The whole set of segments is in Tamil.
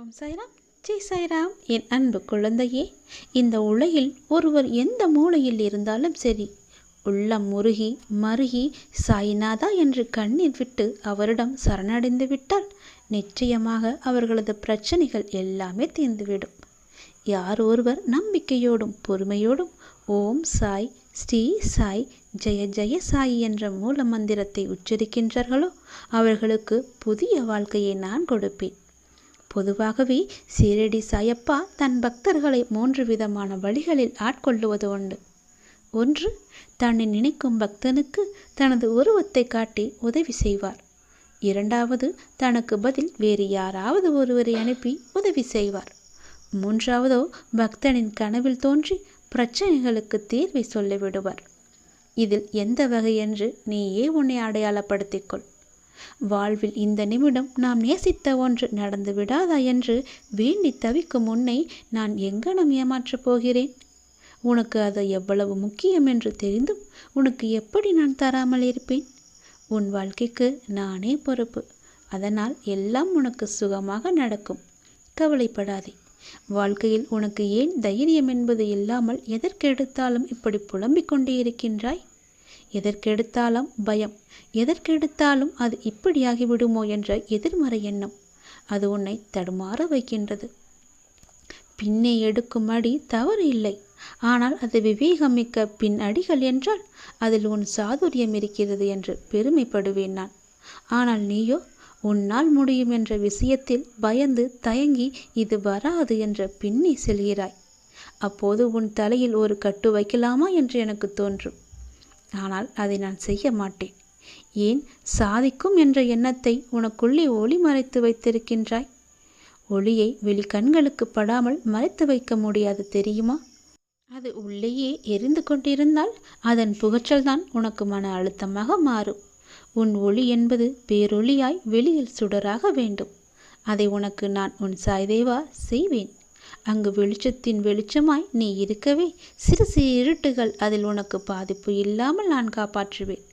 ஓம் சாய்ராம். ஜெய் சாய்ராம். என் அன்பு குழந்தையே இந்த உலகில் ஒருவர் எந்த மூலையில் இருந்தாலும் சரி உள்ளம் முருகி மருகி சாய்நாதா என்று கண்ணீர் விட்டு அவரிடம் சரணடைந்து விட்டால் நிச்சயமாக அவர்களது பிரச்சனைகள் எல்லாமே தீர்ந்துவிடும். யார் ஒருவர் நம்பிக்கையோடும் பொறுமையோடும் ஓம் சாய் ஸ்ரீ சாய் ஜெய ஜெய சாய் என்ற மூல மந்திரத்தை உச்சரிக்கின்றார்களோ அவர்களுக்கு புதிய வாழ்க்கையை நான் கொடுப்பேன். பொதுவாகவே சீரடி சாயப்பா தன் பக்தர்களை மூன்று விதமான வழிகளில் ஆட்கொள்ளுவது உண்டு. ஒன்று தன்னை நினைக்கும் பக்தனுக்கு தனது உருவத்தை காட்டி உதவி செய்வார். இரண்டாவது தனக்கு பதில் வேறு யாராவது ஒருவரை அனுப்பி உதவி செய்வார். மூன்றாவதோ பக்தனின் கனவில் தோன்றி பிரச்சனைகளுக்கு தீர்வை சொல்லிவிடுவார். இதில் எந்த வகை என்று நீயே உன்னை அடையாளப்படுத்திக்கொள் வாழ்வில் இந்த நிமிடம் நாம் நேசித்த ஒன்று நடந்து விடாதா என்று வேண்டி தவிக்கும் உன்னை நான் எங்கனம் ஏமாற்றப் போகிறேன்? உனக்கு அது எவ்வளவு முக்கியம் என்று தெரிந்தும் உனக்கு எப்படி நான் தராமல் இருப்பேன்? உன் வாழ்க்கைக்கு நானே பொறுப்பு. அதனால் எல்லாம் உனக்கு சுகமாக நடக்கும். கவலைப்படாதே. வாழ்க்கையில் உனக்கு ஏன் தைரியம் என்பது இல்லாமல் எதற்கெடுத்தாலும் இப்படி புலம்பிக் கொண்டே இருக்கின்றாய்? எதற்கெடுத்தாலும் பயம். எதற்கெடுத்தாலும் அது இப்படியாகிவிடுமோ என்ற எதிர்மறை எண்ணம் அது உன்னை தடுமாற வைக்கின்றது. பின்னே எடுக்கும் அடி தவறு இல்லை. ஆனால் அது விவேகமிக்க பின் அடிகள் என்றால் அதில் உன் சாதுரியம் இருக்கிறது என்று பெருமைப்படுவேன் நான். ஆனால் நீயோ உன்னால் முடியும் என்ற விஷயத்தில் பயந்து தயங்கி இது வராது என்ற பின்னே செல்கிறாய். அப்போது உன் தலையில் ஒரு கட்டு வைக்கலாமா என்று எனக்கு தோன்றும். ஆனால் அதை நான் செய்ய மாட்டேன் ஏன்? சாதிக்கும் என்ற எண்ணத்தை உனக்குள்ளே ஒளி மறைத்து வைத்திருக்கின்றாய். ஒளியை வெளி கண்களுக்கு படாமல் மறைத்து வைக்க முடியாது தெரியுமா? அது உள்ளேயே எரிந்து கொண்டிருந்தால் அதன் புகற்றல்தான் உனக்கு மன அழுத்தமாக மாறும். உன் ஒளி என்பது பேரொளியாய் வெளியில் சுடராக வேண்டும். அதை உனக்கு நான் உன் சாய்தேவா செய்வேன். அங்கு வெளிச்சத்தின் வெளிச்சமாய் நீ இருக்கவே சிறு சிறு இருட்டுகள் அதில் உனக்கு பாதிப்பு இல்லாமல் நான் காப்பாற்றுவேன்.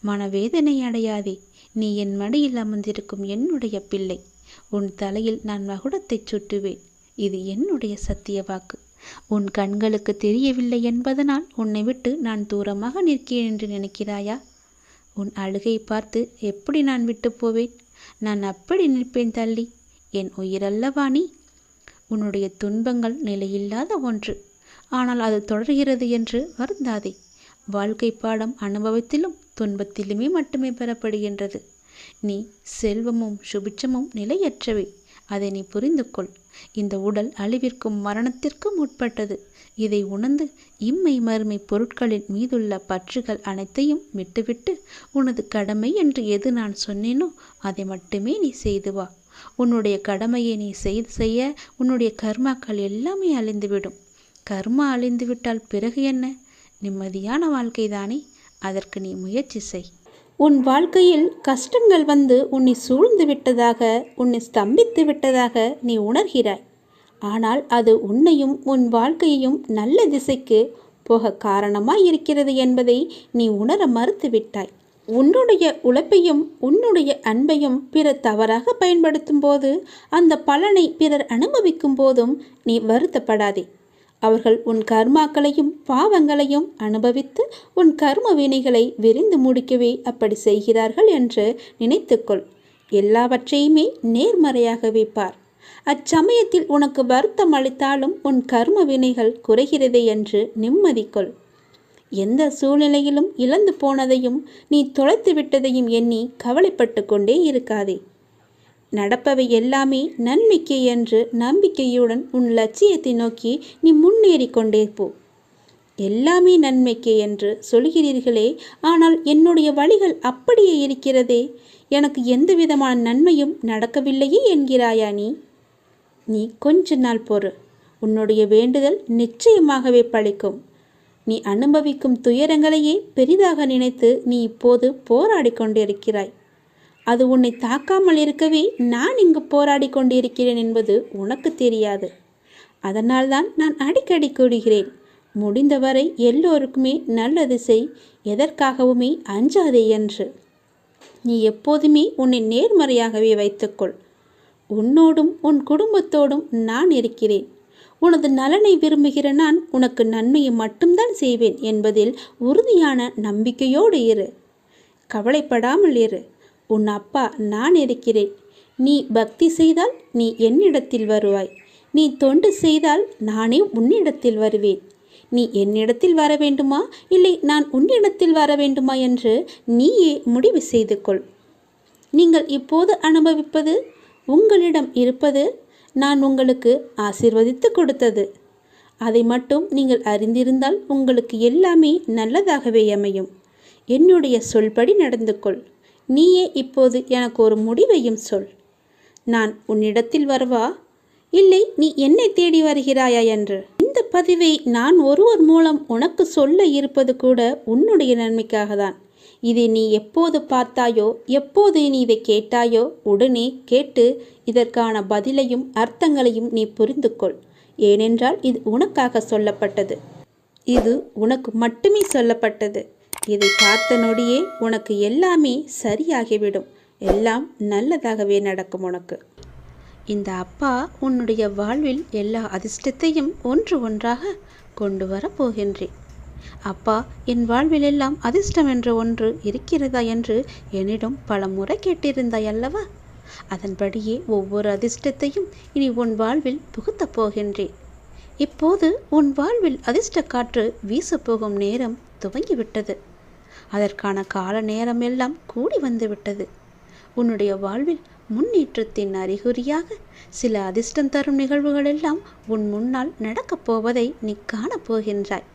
மனவேதனை அடையாதே நீ என் மடியில் அமர்ந்திருக்கும் என்னுடைய பிள்ளை. உன் தலையில் நான் மகுடத்தைச் சுட்டுவேன். இது என்னுடைய சத்திய வாக்கு. உன் கண்களுக்கு தெரியவில்லை என்பதனால் உன்னை விட்டு நான் தூரமாக நிற்கிறேன் என்று நினைக்கிறாயா? உன் அழுகை பார்த்து எப்படி நான் விட்டு போவேன்? நான் அப்படி நிற்பேன் தள்ளி. என் உயிரல்லவா நீ? உன்னுடைய துன்பங்கள் நிலையில்லாத ஒன்று. ஆனால் அது தொடர்கிறது என்று வருந்தாதே. வாழ்க்கை பாடம் அனுபவத்திலும் துன்பத்திலுமே மட்டுமே பெறப்படுகின்றது. நீ செல்வமும் சுபிட்சமும் நிலையற்றவை. அதை நீ புரிந்து கொள் இந்த உடல் அழிவிற்கும் மரணத்திற்கும் உட்பட்டது. இதை உணர்ந்து இம்மை மறுமை பொருட்களின் மீதுள்ள பற்றுகள் அனைத்தையும் விட்டுவிட்டு உனது கடமை என்று எது நான் சொன்னேனோ அதை மட்டுமே நீ செய்து வா. உன்னுடைய கடமையை நீ செய்து செய்ய உன்னுடைய கர்மாக்கள் எல்லாமே அழிந்துவிடும். கர்மா அழிந்துவிட்டால் பிறகு என்ன? நிம்மதியான வாழ்க்கைதானே அதற்கு நீ முயற்சி செய். உன் வாழ்க்கையில் கஷ்டங்கள் வந்து உன்னை சூழ்ந்து விட்டதாக உன்னை ஸ்தம்பித்து விட்டதாக நீ உணர்கிறாய். ஆனால் அது உன்னையும் உன் வாழ்க்கையையும் நல்ல திசைக்கு போக காரணமாய் இருக்கிறது என்பதை நீ உணர மறுத்துவிட்டாய். உன்னுடைய உழைப்பையும் உன்னுடைய அன்பையும் பிறர் தவறாக பயன்படுத்தும் போது அந்த பலனை பிறர் அனுபவிக்கும் போதும் நீ வருத்தப்படாதே. அவர்கள் உன் கர்மாக்களையும் பாவங்களையும் அனுபவித்து உன் கர்ம வினைகளை விரிந்து முடிக்கவே அப்படி செய்கிறார்கள் என்று நினைத்துக்கொள். எல்லாவற்றையுமே நேர்மறையாகவே பார். அச்சமயத்தில் உனக்கு வருத்தம் அளித்தாலும் உன் கர்ம வினைகள் குறைகிறதே என்று நிம்மதி கொள் எந்த சூழ்நிலையிலும் இழந்து போனதையும் நீ தொலைத்து விட்டதையும் எண்ணி கவலைப்பட்டு கொண்டே இருக்காதே. நடப்பவை எல்லாமே நன்மைக்கு என்று நம்பிக்கையுடன் உன் லட்சியத்தை நோக்கி நீ முன்னேறி கொண்டே போ. எல்லாமே நன்மைக்கு என்று சொல்கிறீர்களே ஆனால் என்னுடைய வழிகள் அப்படியே இருக்கிறதே. எனக்கு எந்த விதமான நன்மையும் நடக்கவில்லையே என்கிறாயா நீ? நீ கொஞ்ச நாள் பொறு. உன்னுடைய வேண்டுதல் நிச்சயமாகவே பழிக்கும். நீ அனுபவிக்கும் துயரங்களையே பெரிதாக நினைத்து நீ இப்போது போராடி கொண்டிருக்கிறாய். அது உன்னை தாக்காமல் இருக்கவே நான் இங்கு போராடி கொண்டிருக்கிறேன் என்பது உனக்கு தெரியாது. அதனால்தான் நான் அடிக்கடி கூறுகிறேன் முடிந்தவரை எல்லோருக்குமே நல்லது செய் எதற்காகவுமே அஞ்சாதே என்று. நீ எப்போதுமே உன்னை நேர்மறையாகவே வைத்துக்கொள் உன்னோடும் உன் குடும்பத்தோடும் நான் இருக்கிறேன். உனது நலனை விரும்புகிற நான் உனக்கு நன்மையை மட்டும்தான் செய்வேன் என்பதில் உறுதியான நம்பிக்கையோடு இரு. கவலைப்படாமல் இரு. உன் அப்பா நான் இருக்கிறேன். நீ பக்தி செய்தால் நீ என்னிடத்தில் வருவாய். நீ தொண்டு செய்தால் நானே உன்னிடத்தில் வருவேன். நீ என்னிடத்தில் வர வேண்டுமா? இல்லை நான் உன்னிடத்தில் வர வேண்டுமா என்று நீயே முடிவு செய்து கொள் நீங்கள் இப்போது அனுபவிப்பது உங்களிடம் இருப்பது நான் உங்களுக்கு ஆசிர்வதித்து கொடுத்தது. அதை மட்டும் நீங்கள் அறிந்திருந்தால் உங்களுக்கு எல்லாமே நல்லதாகவே அமையும். என்னுடைய சொல்படி நடந்து கொள் நீயே இப்போது எனக்கு ஒரு முடிவையும் சொல். நான் உன்னிடத்தில் வரவா? இல்லை நீ என்னை தேடி வருகிறாயா என்று. இந்த பதிவை நான் ஒருவர் மூலம் உனக்கு சொல்ல இருப்பது கூட உன்னுடைய நன்மைக்காக தான் இதை நீ எப்போது பார்த்தாயோ எப்போது நீ இதை கேட்டாயோ உடனே கேட்டு இதற்கான பதிலையும் அர்த்தங்களையும் நீ புரிந்து கொள் ஏனென்றால் இது உனக்காக சொல்லப்பட்டது. இது உனக்கு மட்டுமே சொல்லப்பட்டது. இதை பார்த்த நொடியே உனக்கு எல்லாமே சரியாகிவிடும். எல்லாம் நல்லதாகவே நடக்கும் உனக்கு. இந்த அப்பா உன்னுடைய வாழ்வில் எல்லா அதிர்ஷ்டத்தையும் ஒன்று ஒன்றாக கொண்டு வரப் போகின்றேன். அப்பா என் வாழ்விலெல்லாம் அதிர்ஷ்டம் என்ற ஒன்று இருக்கிறதா என்று என்னிடம் பல முறை கேட்டிருந்தாய் அல்லவா? அதன்படியே ஒவ்வொரு அதிர்ஷ்டத்தையும் இனி உன் வாழ்வில் புகுத்தப் போகின்றேன். இப்போது உன் வாழ்வில் அதிர்ஷ்ட காற்று வீசப்போகும் நேரம் துவங்கிவிட்டது. அதற்கான கால நேரம் எல்லாம் கூடி வந்துவிட்டது. உன்னுடைய வாழ்வில் முன்னேற்றத்தின் அறிகுறியாக சில அதிர்ஷ்டம் தரும் நிகழ்வுகளெல்லாம் உன் முன்னால் நடக்கப் போவதை நீ காணப்போகின்றாய்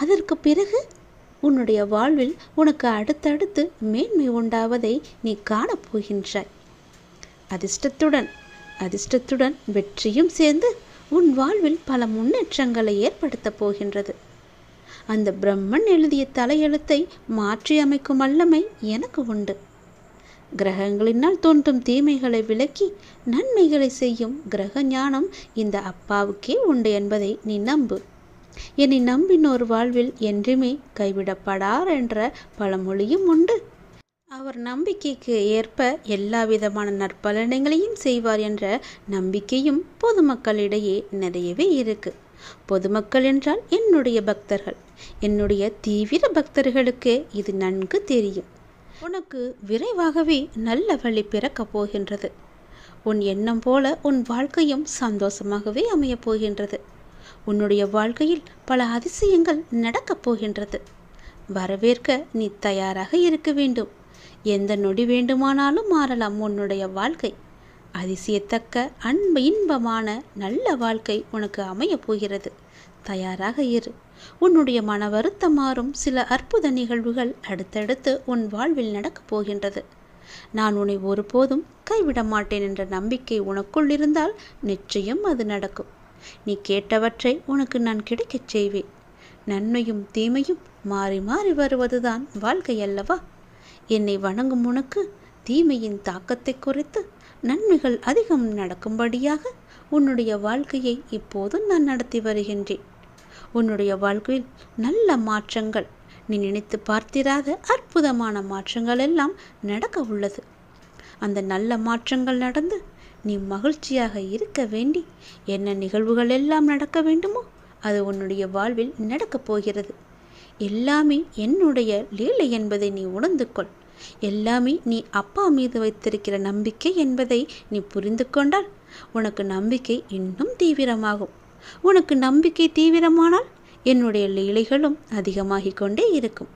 அதற்கு பிறகு உன்னுடைய வாழ்வில் உனக்கு அடுத்தடுத்து மேன்மை உண்டாவதை நீ காணப்போகின்றாய் அதிர்ஷ்டத்துடன் அதிர்ஷ்டத்துடன் வெற்றியும் சேர்ந்து உன் வாழ்வில் பல முன்னேற்றங்களை ஏற்படுத்தப் போகின்றது. அந்த பிரம்மன் எழுதிய தலையெழுத்தை மாற்றி அமைக்கும் வல்லமை எனக்கு உண்டு. கிரகங்களினால் தோன்றும் தீமைகளை விலக்கி நன்மைகளை செய்யும் கிரக ஞானம் இந்த அப்பாவுக்கே உண்டு என்பதை நீ நம்பு. என்னை நம்பினோர் வாழ்வில் என்றுமே கைவிடப்படார் என்ற பழமொழியும் உண்டு. அவர் நம்பிக்கைக்கு ஏற்ப எல்லா விதமான நற்பலன்களையும் செய்வார் என்ற நம்பிக்கையும் பொதுமக்களிடையே நிறையவே இருக்கு. பொதுமக்கள் என்றால் என்னுடைய பக்தர்கள். என்னுடைய தீவிர பக்தர்களுக்கு இது நன்கு தெரியும். உனக்கு விரைவாகவே நல்ல வழி பிறக்கப் போகின்றது. உன் எண்ணம் போல உன் வாழ்க்கையும் சந்தோஷமாகவே அமையப் போகின்றது. உன்னுடைய வாழ்க்கையில் பல அதிசயங்கள் நடக்கப் போகின்றது. வரவேற்க நீ தயாராக இருக்க வேண்டும். எந்த நொடி வேண்டுமானாலும் மாறலாம் உன்னுடைய வாழ்க்கை. அதிசயத்தக்க அன்பு இன்பமான நல்ல வாழ்க்கை உனக்கு அமையப் போகிறது. தயாராக இரு. உன்னுடைய மன வருத்தம் மாறும். சில அற்புத நிகழ்வுகள் அடுத்தடுத்து உன் வாழ்வில் நடக்கப் போகின்றது. நான் உன்னை ஒருபோதும் கைவிட மாட்டேன் என்ற நம்பிக்கை உனக்குள் இருந்தால் நிச்சயம் அது நடக்கும். நீ கேட்டவற்றை உனக்கு நான் கிடைக்கச் செய்வேன். நன்மையும் தீமையும் மாறி மாறி வருவதுதான் வாழ்க்கை அல்லவா? என்னை வணங்கும் உனக்கு தீமையின் தாக்கத்தை குறைத்து நன்மைகள் அதிகம் நடக்கும்படியாக உன்னுடைய வாழ்க்கையை இப்போதும் நான் நடத்தி வருகின்றேன். உன்னுடைய வாழ்க்கையில் நல்ல மாற்றங்கள் நீ நினைத்து பார்த்திராத அற்புதமான மாற்றங்கள் எல்லாம் நடக்க உள்ளது. அந்த நல்ல மாற்றங்கள் நடந்து நீ மகிழ்ச்சியாக இருக்க வேண்டி என்ன நிகழ்வுகள் எல்லாம் நடக்க வேண்டுமோ அது உன்னுடைய வாழ்வில் நடக்கப் போகிறது. எல்லாமே என்னுடைய லீலை என்பதை நீ உணர்ந்து கொள் எல்லாமே நீ அப்பா மீது வைத்திருக்கிற நம்பிக்கை என்பதை நீ புரிந்து கொண்டால் உனக்கு நம்பிக்கை இன்னும் தீவிரமாகும். உனக்கு நம்பிக்கை தீவிரமானால் என்னுடைய லீலைகளும் அதிகமாகிக் கொண்டே இருக்கும்.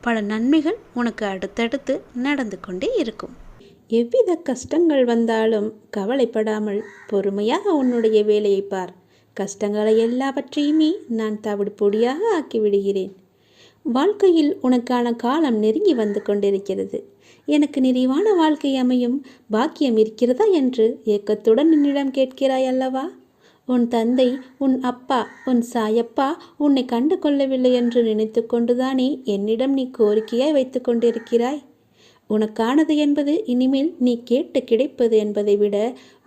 பல நன்மைகள் உனக்கு அடுத்தடுத்து நடந்து கொண்டே இருக்கும். எவ்வித கஷ்டங்கள் வந்தாலும் கவலைப்படாமல் பொறுமையாக உன்னுடைய வேலையை பார். கஷ்டங்களை எல்லாவற்றையுமே நான் தவிடு பொடியாக ஆக்கிவிடுகிறேன். வாழ்க்கையில் உனக்கான காலம் நெருங்கி வந்து கொண்டிருக்கிறது. எனக்கு நிறைவான வாழ்க்கை அமையும். பாக்கியம் இருக்கிறதா என்று ஏக்கத்துடன் என்னிடம் கேட்கிறாய் அல்லவா? உன் தந்தை உன் அப்பா உன் சாயப்பா உன்னை கண்டு கொள்ளவில்லை என்று நினைத்து கொண்டுதானே என்னிடம் நீ கோரிக்கையாய் வைத்து கொண்டிருக்கிறாய்? உனக்கானது என்பது இனிமேல் நீ கேட்டு கிடைப்பது என்பதை விட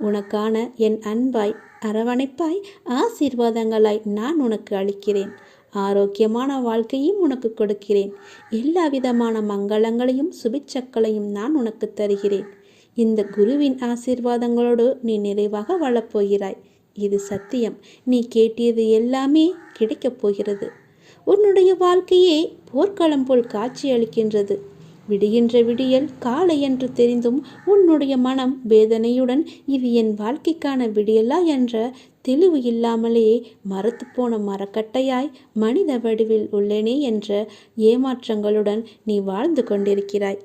உனக்கான என் அன்பாய் அரவணைப்பாய் ஆசீர்வாதங்களாய் நான் உனக்கு அளிக்கிறேன். ஆரோக்கியமான வாழ்க்கையும் உனக்கு கொடுக்கிறேன். எல்லா விதமான மங்களங்களையும் சுபிச்சக்களையும் நான் உனக்கு தருகிறேன். இந்த குருவின் ஆசீர்வாதங்களோடு நீ நிறைவாக வாழப்போகிறாய். இது சத்தியம். நீ கேட்டியது எல்லாமே கிடைக்கப் போகிறது. உன்னுடைய வாழ்க்கையே போர்க்களம் போல் காட்சி அளிக்கின்றது விடுகின்ற விடியல் காலை என்று தெரிந்தும் உன்னுடைய மனம் வேதனையுடன் இது என் வாழ்க்கைக்கான விடியலா என்ற தெளிவு இல்லாமலேயே மரத்து போன மரக்கட்டையாய் மனித வடிவில் உள்ளேனே என்ற ஏமாற்றங்களுடன் நீ வாழ்ந்து கொண்டிருக்கிறாய்.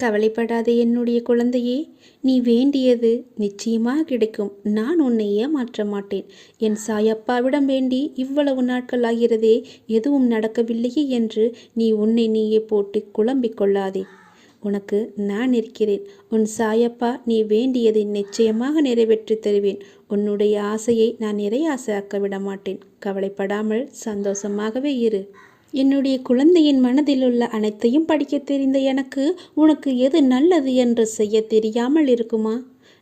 கவலைப்படாத என்னுடைய குழந்தையே நீ வேண்டியது நிச்சயமாக கிடைக்கும். நான் உன்னை ஏமாற்ற மாட்டேன். என் சாயப்பாவிடம் வேண்டி இவ்வளவு நாட்கள் ஆகிறதே எதுவும் நடக்கவில்லையே என்று நீ உன்னை நீயே போட்டு குழம்பிக் கொள்ளாதே. உனக்கு நான் இருக்கிறேன். உன் சாயப்பா நீ வேண்டியதை நிச்சயமாக நிறைவேற்றி தருவேன். உன்னுடைய ஆசையை நான் நிறைய ஆசையாக்க விட மாட்டேன் கவலைப்படாமல் சந்தோஷமாகவே இரு. என்னுடைய குழந்தையின் மனதில் உள்ள அனைத்தையும் படிக்க தெரிந்த எனக்கு உனக்கு எது நல்லது என்று செய்ய தெரியாமல் இருக்குமா?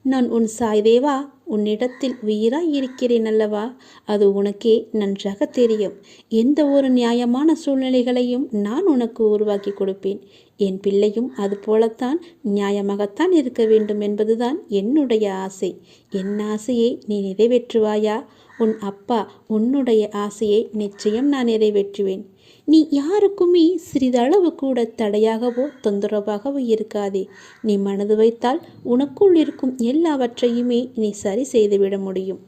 நான் உன் சாய்தேவா உன்னிடத்தில் உயிராய் இருக்கிறேன் அல்லவா? அது உனக்கே நன்றாக தெரியும். எந்த ஒரு நியாயமான சூழ்நிலைகளையும் நான் உனக்கு உருவாக்கி கொடுப்பேன். என் பிள்ளையும் அது போலத்தான் நியாயமாகத்தான் இருக்க வேண்டும் என்பதுதான் என்னுடைய ஆசை. என் ஆசையை நீ நிறைவேற்றுவாயா? உன் அப்பா உன்னுடைய ஆசையை நிச்சயம் நான் நிறைவேற்றுவேன். நீ யாருக்குமே சிறிதளவு கூட தடையாகவோ தொந்தரவாகவோ இருக்காதே. நீ மனது வைத்தால் உனக்குள் இருக்கும் எல்லாவற்றையுமே நீ சரி செய்துவிட முடியும்.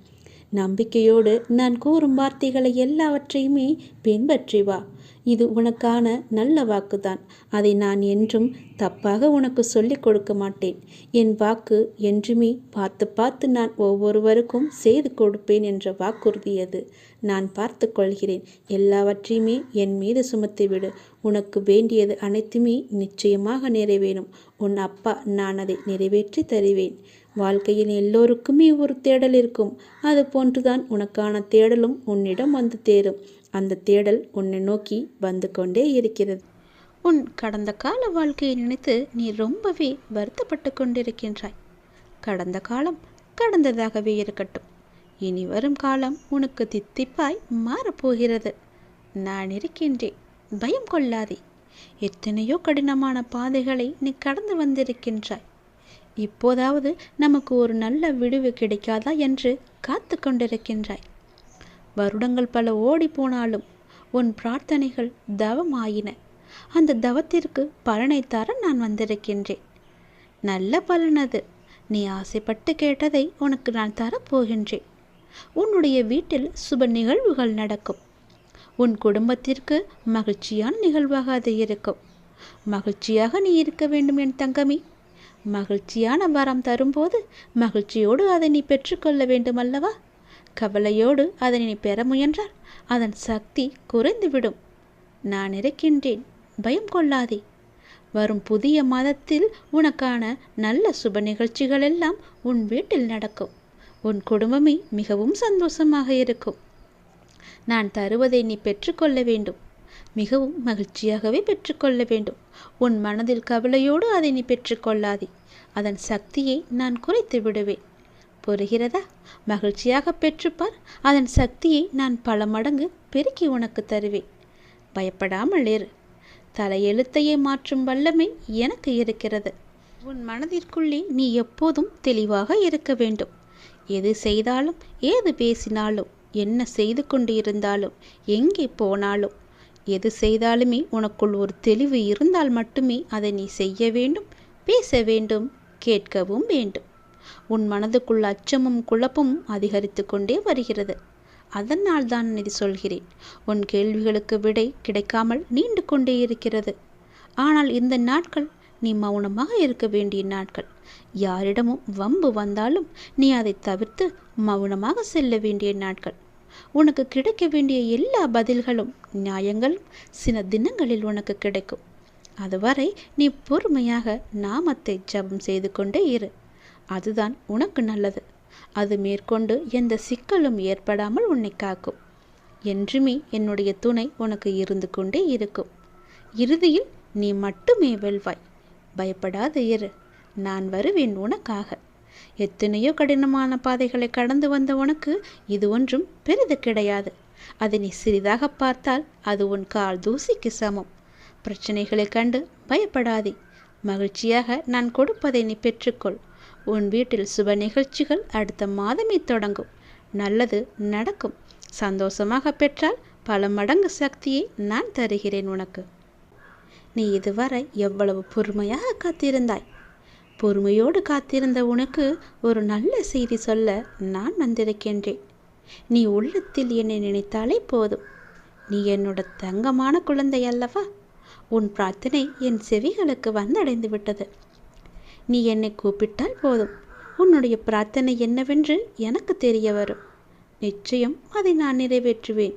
நம்பிக்கையோடு நான் கூறும் வார்த்தைகளை எல்லாவற்றையுமே பின்பற்றி வா. இது உனக்கான நல்ல வாக்குதான். அதை நான் என்றும் தப்பாக உனக்கு சொல்லிக் கொடுக்க மாட்டேன். என் வாக்கு என்றுமே பார்த்து பார்த்து நான் ஒவ்வொருவருக்கும் செய்து கொடுப்பேன் என்ற வாக்குறுதி அது. நான் பார்த்து கொள்கிறேன். எல்லாவற்றையுமே என் மீது சுமத்திவிடு உனக்கு வேண்டியது அனைத்துமே நிச்சயமாக நிறைவேறும். உன் அப்பா நான் அதை நிறைவேற்றி தருவேன். வாழ்க்கையில் எல்லோருக்குமே ஒரு தேடல் இருக்கும். அது போன்றுதான் உனக்கான தேடலும் உன்னிடம் வந்து தேரும். அந்த தேடல் உன்னை நோக்கி வந்து கொண்டே இருக்கிறது. உன் கடந்த கால வாழ்க்கையை நினைத்து நீ ரொம்பவே வருத்தப்பட்டு கொண்டிருக்கின்றாய். கடந்த காலம் கடந்ததாகவே இருக்கட்டும். இனி வரும் காலம் உனக்கு தித்திப்பாய் மாறப்போகிறது. நான் இருக்கின்றேன். பயம் கொள்ளாதே. எத்தனையோ கடினமான பாதைகளை நீ கடந்து வந்திருக்கின்றாய். இப்போதாவது நமக்கு ஒரு நல்ல விடுவு கிடைக்காதா என்று காத்து கொண்டிருக்கின்றாய். வருடங்கள் பல ஓடி போனாலும் உன் பிரார்த்தனைகள் தவமாயின. அந்த தவத்திற்கு பலனை தர நான் வந்திருக்கின்றேன். நல்ல பலனது நீ ஆசைப்பட்டு கேட்டதை உனக்கு நான் தரப்போகின்றேன். உன்னுடைய வீட்டில் சுப நிகழ்வுகள் நடக்கும். உன் குடும்பத்திற்கு மகிழ்ச்சியான நிகழ்வாக அது இருக்கும். மகிழ்ச்சியாக நீ இருக்க வேண்டும் என் தங்கமி. மகிழ்ச்சியான வரம் தரும்போது மகிழ்ச்சியோடு அதை நீ பெற்றுக்கொள்ள வேண்டும் அல்லவா கவலையோடு அதனை நீ பெற முயன்றால் அதன் சக்தி குறைந்துவிடும். நான் இருக்கின்றேன். பயம் கொள்ளாதே. வரும் புதிய மாதத்தில் உனக்கான நல்ல சுப நிகழ்ச்சிகள் எல்லாம் உன் வீட்டில் நடக்கும். உன் குடும்பமே மிகவும் சந்தோஷமாக இருக்கும். நான் தருவதை நீ பெற்றுக்கொள்ள வேண்டும். மிகவும் மகிழ்ச்சியாகவே பெற்றுக்கொள்ள வேண்டும். உன் மனதில் கவலையோடு அதை நீ பெற்றுக்கொள்ளாதே. அதன் சக்தியை நான் குறைத்து விடுவேன் புரிகிறதா மகிழ்ச்சியாக பெற்றுப்பார். அதன் சக்தியை நான் பல மடங்கு பெருக்கி உனக்கு தருவேன். பயப்படாமல் இரு. தலையெழுத்தையே மாற்றும் வல்லமை எனக்கு இருக்கிறது. உன் மனதிற்குள்ளே நீ எப்போதும் தெளிவாக இருக்க வேண்டும். எது செய்தாலும் ஏது பேசினாலும் என்ன செய்து கொண்டு இருந்தாலும் எங்கே போனாலும் எது செய்தாலுமே உனக்குள் ஒரு தெளிவு இருந்தால் மட்டுமே அதை நீ செய்ய வேண்டும் பேச வேண்டும் கேட்கவும் வேண்டும். உன் மனதுக்குள் அச்சமும் குழப்பமும் அதிகரித்து கொண்டே வருகிறது. அதனால் தான் இது சொல்கிறேன். உன் கேள்விகளுக்கு விடை கிடைக்காமல் நீண்டு கொண்டே இருக்கிறது. ஆனால் இந்த நாட்கள் நீ மௌனமாக இருக்க வேண்டிய நாட்கள். யாரிடமும் வம்பு வந்தாலும் நீ அதை தவிர்த்து மௌனமாக செல்ல வேண்டிய நாட்கள். உனக்கு கிடைக்க வேண்டிய எல்லா பதில்களும் நியாயங்களும் சில தினங்களில் உனக்கு கிடைக்கும். அதுவரை நீ பொறுமையாக நாமத்தை ஜபம் செய்து கொண்டே இரு. அதுதான் உனக்கு நல்லது. அது மேற்கொண்டு எந்த சிக்கலும் ஏற்படாமல் உன்னை காக்கும். என்றுமே என்னுடைய துணை உனக்கு இருந்து கொண்டே இருக்கும். இறுதியில் நீ மட்டுமே வெல்வாய். பயப்படாத இரு. நான் வருவேன் உனக்காக. எத்தனையோ கடினமான பாதைகளை கடந்து வந்த உனக்கு இது ஒன்றும் பெரிது கிடையாது. அதை நீ சிறிதாக பார்த்தால் அது உன் கால் தூசிக்கு சமம். பிரச்சனைகளை கண்டு பயப்படாதே. மகிழ்ச்சியாக நான் கொடுப்பதை நீ பெற்றுக்கொள். உன் வீட்டில் சுப நிகழ்ச்சிகள் அடுத்த மாதமே தொடங்கும். நல்லது நடக்கும். சந்தோஷமாக பெற்றால் பல மடங்கு சக்தியை நான் தருகிறேன் உனக்கு. நீ இதுவரை எவ்வளவு பொறுமையாக காத்திருந்தாய்? பொறுமையோடு காத்திருந்த உனக்கு ஒரு நல்ல செய்தி சொல்ல நான் வந்திருக்கின்றேன். நீ உள்ளத்தில் என்னை நினைத்தாலே போதும். நீ என்னோட தங்கமான குழந்தை அல்லவா? உன் பிரார்த்தனை என் செவிகளுக்கு வந்தடைந்து விட்டது நீ என்னை கூப்பிட்டால் போதும். உன்னுடைய பிரார்த்தனை என்னவென்று எனக்கு தெரிய வரும். நிச்சயம் அதை நான் நிறைவேற்றுவேன்.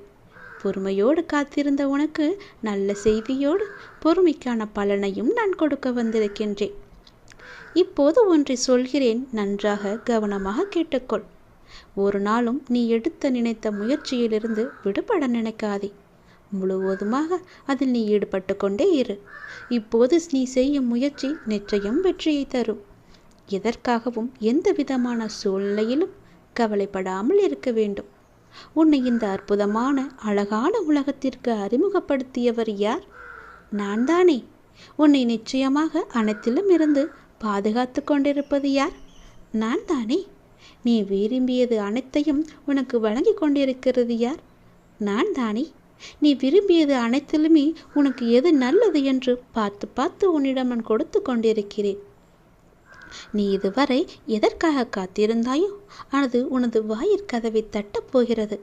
பொறுமையோடு காத்திருந்த உனக்கு நல்ல செய்தியோடு பொறுமைக்கான பலனையும் நான் கொடுக்க வந்திருக்கின்றேன். இப்போது ஒன்றை சொல்கிறேன் நன்றாக கவனமாக கேட்டுக்கொள். ஒரு நாளும் நீ எடுத்த நினைத்த முயற்சியிலிருந்து விடுபட நினைக்காதே. முழுவதுமாக அதில் நீ ஈடுபட்டு கொண்டே இரு. இப்போது நீ செய்யும் முயற்சி நிச்சயம் வெற்றியை தரும். எதற்காகவும் எந்த விதமான சூழ்நிலையிலும் கவலைப்படாமல் இருக்க வேண்டும். உன்னை இந்த அற்புதமான அழகான உலகத்திற்கு அறிமுகப்படுத்தியவர் யார்? நான் தானே. உன்னை நிச்சயமாக அனைத்திலும் இருந்து பாதுகாத்து கொண்டிருப்பது யார்? நான் தானே. நீ விரும்பியது அனைத்தையும் உனக்கு வழங்கி கொண்டிருக்கிறது யார்? நான் தானே. நீ விரும்பியது அனைத்திலுமே உனக்கு எது நல்லது என்று பார்த்து பார்த்து உன்னிடம் நான் கொடுத்து கொண்டிருக்கிறேன். நீ இதுவரை எதற்காக காத்திருந்தாயோ அது உனது வாயிற்கதவை தட்டப் போகிறது.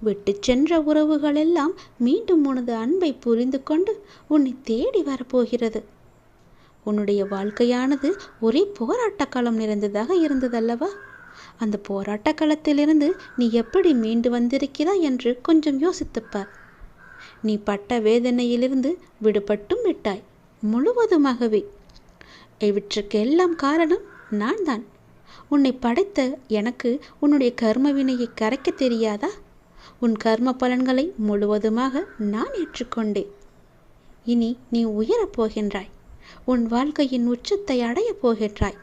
விட்டு சென்ற உறவுகளெல்லாம் மீண்டும் உனது அன்பை புரிந்து கொண்டு உன்னை தேடி வரப்போகிறது. உன்னுடைய வாழ்க்கையானது ஒரே போராட்ட காலம் நிறைந்ததாக இருந்ததல்லவா? அந்த போராட்ட களத்திலிருந்து நீ எப்படி மீண்டு வந்திருக்கிறாய் என்று கொஞ்சம் யோசித்துப்பார் நீ பட்ட வேதனையிலிருந்து விடுபட்டும் விட்டாய் முழுவதுமாகவே. இவற்றுக்கெல்லாம் காரணம் நான் தான் உன்னை படைத்த எனக்கு உன்னுடைய கர்ம வினையை கரைக்க தெரியாதா? உன் கர்ம பலன்களை முழுவதுமாக நான் ஏற்றுக்கொண்டேன். இனி நீ உயரப் போகின்றாய். உன் வாழ்க்கையின் உச்சத்தை அடையப் போகின்றாய்.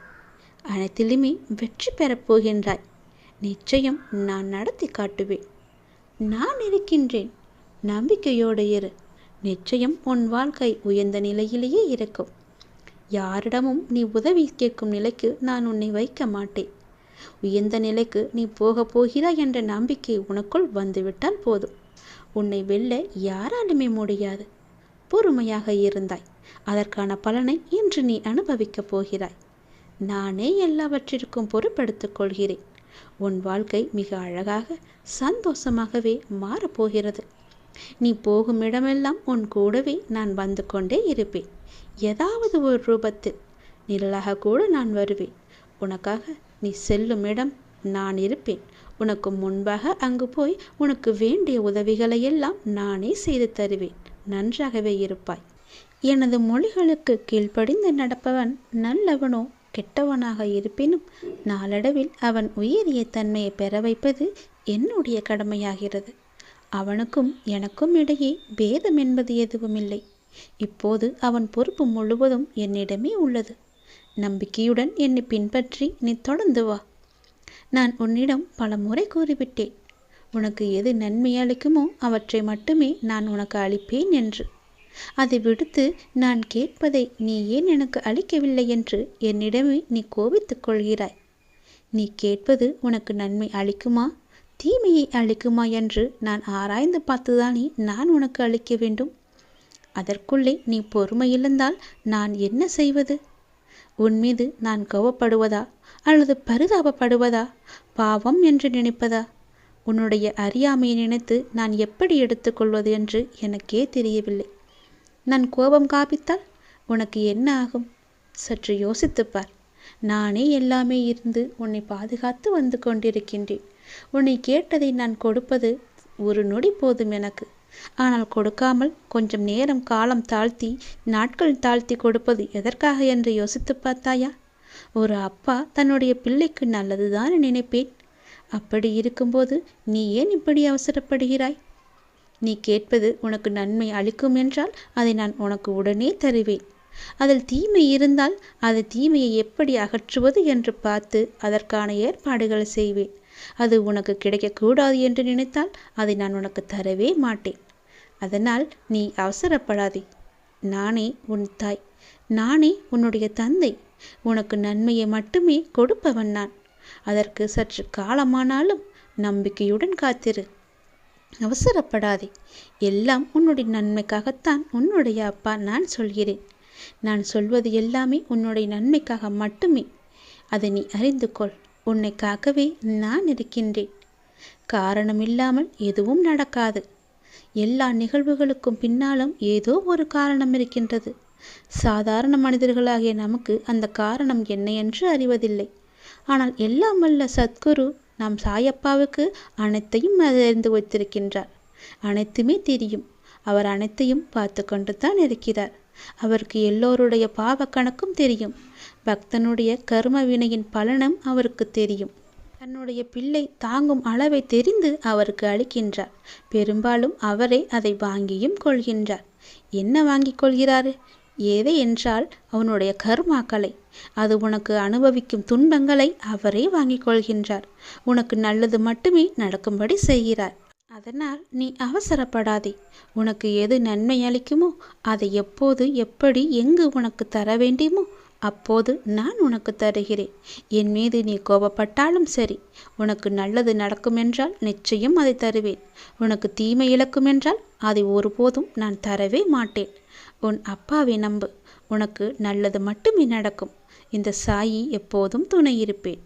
அனைத்திலுமே வெற்றி பெறப் போகின்றாய். நிச்சயம் நான் நடத்தி காட்டுவேன். நான் இருக்கின்றேன். நம்பிக்கையோடு இரு. நிச்சயம் உன் வாழ்க்கை உயர்ந்த நிலையிலேயே இருக்கும். யாரிடமும் நீ உதவி கேட்கும் நிலைக்கு நான் உன்னை வைக்க மாட்டேன். உயர்ந்த நிலைக்கு நீ போகப் போகிறாய் என்ற நம்பிக்கை உனக்குள் வந்துவிட்டால் போதும். உன்னை வெல்ல யாராலுமே முடியாது. பொறுமையாக இருந்தாய். அதற்கான பலனை இன்று நீ அனுபவிக்கப் போகிறாய். நானே எல்லாவற்றிற்கும் பொறுப்படுத்திக் கொள்கிறேன். உன் வாழ்க்கை மிக அழகாக சந்தோஷமாகவே மாறப்போகிறது. நீ போகும் இடமெல்லாம் உன் கூடவே நான் வந்து கொண்டே இருப்பேன். ஏதாவது ஒரு ரூபத்தில் நிழலாக கூட நான் வருவேன். உனக்காக நீ செல்லும் இடம் நான் இருப்பேன். உனக்கு முன்பாக அங்கு போய் உனக்கு வேண்டிய உதவிகளை எல்லாம் நானே செய்து தருவேன். நன்றாகவே இருப்பாய். எனது மொழிகளுக்கு கீழ்ப்படிந்து நடப்பவன் நல்லவனோ கெட்டவனாக இருப்பினும் நாளடைவில் அவன் உயரிய தன்மையை பெற வைப்பது என்னுடைய கடமையாகிறது. அவனுக்கும் எனக்கும் இடையே பேதம் என்பது எதுவுமில்லை. இப்போது அவன் பொறுப்பு முழுவதும் என்னிடமே உள்ளது. நம்பிக்கையுடன் என்னை பின்பற்றி நீ தொடர்ந்து வா. நான் உன்னிடம் பல முறை கூறிவிட்டேன். உனக்கு எது நன்மை அளிக்குமோ அவற்றை மட்டுமே நான் உனக்கு அளிப்பேன் என்று. அதை விடுத்து நான் கேட்பதை நீ ஏன் எனக்கு அளிக்கவில்லை என்று என்னிடமே நீ கோபித்துக் கொள்கிறாய். நீ கேட்பது உனக்கு நன்மை அளிக்குமா? தீமையை அளிக்குமா என்று நான் ஆராய்ந்து பார்த்துதானே நான் உனக்கு அளிக்க வேண்டும். அதற்குள்ளே நீ பொறுமை இழந்தால் நான் என்ன செய்வது? உன் மீது நான் கோவப்படுவதா அல்லது பரிதாபப்படுவதா? பாவம் என்று நினைப்பதா? உன்னுடைய அறியாமையை நினைத்து நான் எப்படி எடுத்துக்கொள்வது என்று எனக்கே தெரியவில்லை. நான் கோபம் காப்பித்தால் உனக்கு என்ன ஆகும்? சற்று யோசித்துப்பார் நானே எல்லாமே இருந்து உன்னை பாதுகாத்து வந்து கொண்டிருக்கின்றேன். உன்னை கேட்டதை நான் கொடுப்பது ஒரு நொடி போதும் எனக்கு. ஆனால் கொடுக்காமல் கொஞ்சம் நேரம் காலம் தாழ்த்தி நாட்கள் தாழ்த்தி கொடுப்பது எதற்காக என்று யோசித்து பார்த்தாயா? ஒரு அப்பா தன்னுடைய பிள்ளைக்கு நல்லதுதான் நினைப்பேன். அப்படி இருக்கும்போது நீ ஏன் இப்படி அவசரப்படுகிறாய்? நீ கேட்பது உனக்கு நன்மை அளிக்கும் என்றால் அதை நான் உனக்கு உடனே தருவேன். அதில் தீமை இருந்தால் அது தீமையை எப்படி அகற்றுவது என்று பார்த்து அதற்கான ஏற்பாடுகள் செய்வேன். அது உனக்கு கிடைக்கக்கூடாது என்று நினைத்தால் அதை நான் உனக்கு தரவே மாட்டேன். அதனால் நீ அவசரப்படாதே. நானே உன் தாய். நானே உன்னுடைய தந்தை. உனக்கு நன்மையை மட்டுமே கொடுப்பவன் நான். அதற்கு சற்று காலமானாலும் நம்பிக்கையுடன் காத்திரு. அவசரப்படாதே. எல்லாம் உன்னுடைய நன்மைக்காகத்தான் உன்னுடைய அப்பா நான் சொல்கிறேன். நான் சொல்வது எல்லாமே உன்னுடைய நன்மைக்காக மட்டுமே. அதை நீ அறிந்து கொள். உன்னை காக்கவே நான் இருக்கின்றேன். காரணமில்லாமல் எதுவும் நடக்காது. எல்லா நிகழ்வுகளுக்கும் பின்னாலும் ஏதோ ஒரு காரணம் இருக்கின்றது. சாதாரண மனிதர்களாகிய நமக்கு அந்த காரணம் என்ன என்று அறிவதில்லை. ஆனால் எல்லாம் வல்ல சத்குரு நம் சாயப்பாவுக்கு அனைத்தையும் அறிந்து வைத்திருக்கின்றார். அனைத்துமே தெரியும். அவர் அனைத்தையும் பார்த்து கொண்டு தான் இருக்கிறார். அவருக்கு எல்லோருடைய பாவ கணக்கும் தெரியும். பக்தனுடைய கர்ம வினையின் பலனும் அவருக்கு தெரியும். தன்னுடைய பிள்ளை தாங்கும் அளவை தெரிந்து அவருக்கு அளிக்கின்றார். பெரும்பாலும் அவரே அதை வாங்கியும் கொள்கின்றார். என்ன வாங்கிக் கொள்கிறார்? ஏதை என்றால் அவனுடைய கர்மாக்களை. அது உனக்கு அனுபவிக்கும் துன்பங்களை அவரே வாங்கிக் கொள்கின்றார். உனக்கு நல்லது மட்டுமே நடக்கும்படி செய்கிறார். அதனால் நீ அவசரப்படாதே. உனக்கு எது நன்மை அளிக்குமோ அதை எப்போது எப்படி எங்கு உனக்கு தர வேண்டுமோ அப்போது நான் உனக்கு தருகிறேன். என் மீது நீ கோபப்பட்டாலும் சரி உனக்கு நல்லது நடக்கும் என்றால் நிச்சயம் அதை தருவேன். உனக்கு தீமை இழக்கும் என்றால் அதை ஒருபோதும் நான் தரவே மாட்டேன். உன் அப்பாவை நம்பு. உனக்கு நல்லது மட்டுமே நடக்கும். இந்த சாயி எப்போதும் துணை இருப்பேன்.